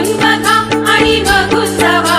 बघा आणि बघून जावा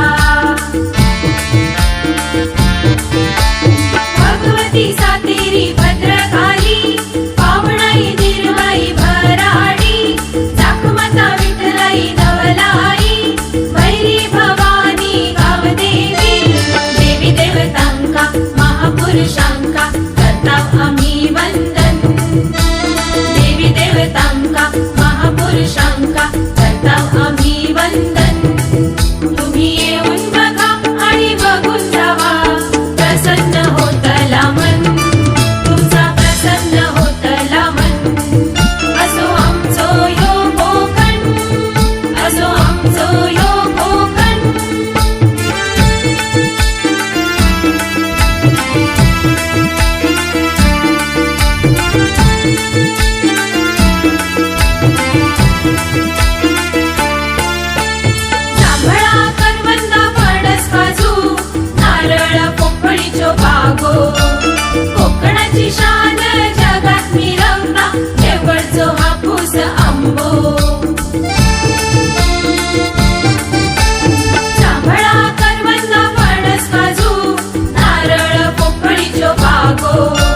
कोकणाची शान जगात मिरवता केवळचो हापूस आंबो. जांभळा करवंदा फणस काजू नारळ कोकणीचो बागो.